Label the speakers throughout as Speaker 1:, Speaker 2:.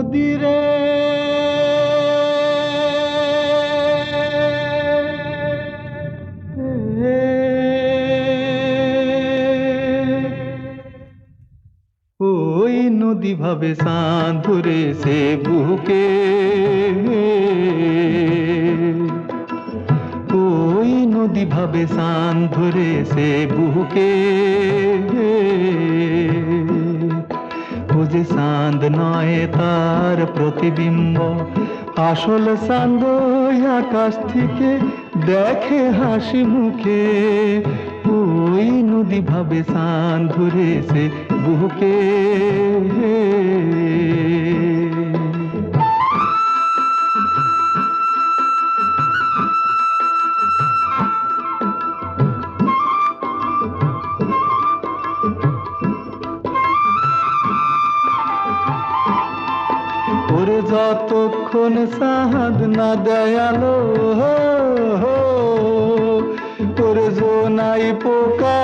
Speaker 1: নদীরে। ওই নদী ভাবে সাঁধুরে সে বুকে। ওই নদী ভাবে সাঁধুরে সে বুকে। যে চাঁদ নয় তার প্রতিবিম্ব। আসল চাঁদ আকাশ থেকে দেখে হাসি মুখে। ওই নদী ভাবে চাঁদ ধরেছে বুকে। ওরে যতক্ষণ সাহাদ না দয়ালো ওরে জোনাই পোকা,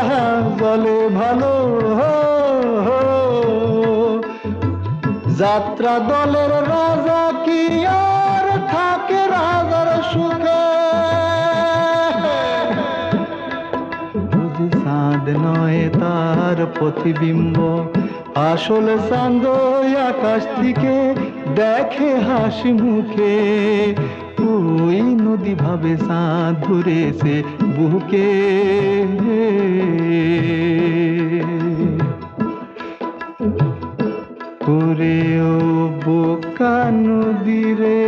Speaker 1: জলে ভালো যাত্রা দলের রাজা কি আর থাকে রাজার সুখে? নয় তার প্রতিবিম্ব। আসলে চাঁদ আকাশ থেকে দেখে হাসি মুখে। ওই নদী ভাবে চাঁদ ধরেছে বুকে। ওরে ও বোকা নদী রে।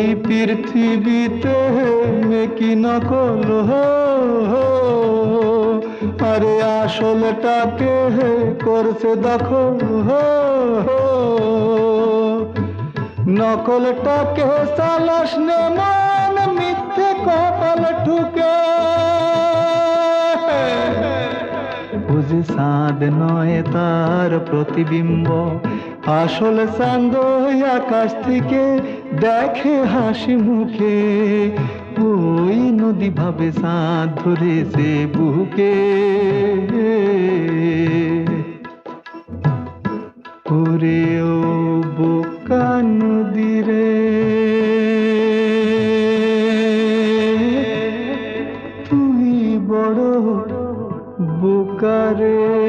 Speaker 1: এই পৃথিবীতে কি নকল আরে আসলটাকে করছে দখল নকলটাকে সালাস নে মান মিথ্যে কপাল ঠুকে? বুঝে চাঁদ নয় তার প্রতিবিম্ব আসল ওই আকাশ থেকে দেখে হাসি মুখে। ওই নদী ভাবে চাঁদ ধরেছে বুকে। ওরে ও বোকা নদী রে। তুই বড় বোকারে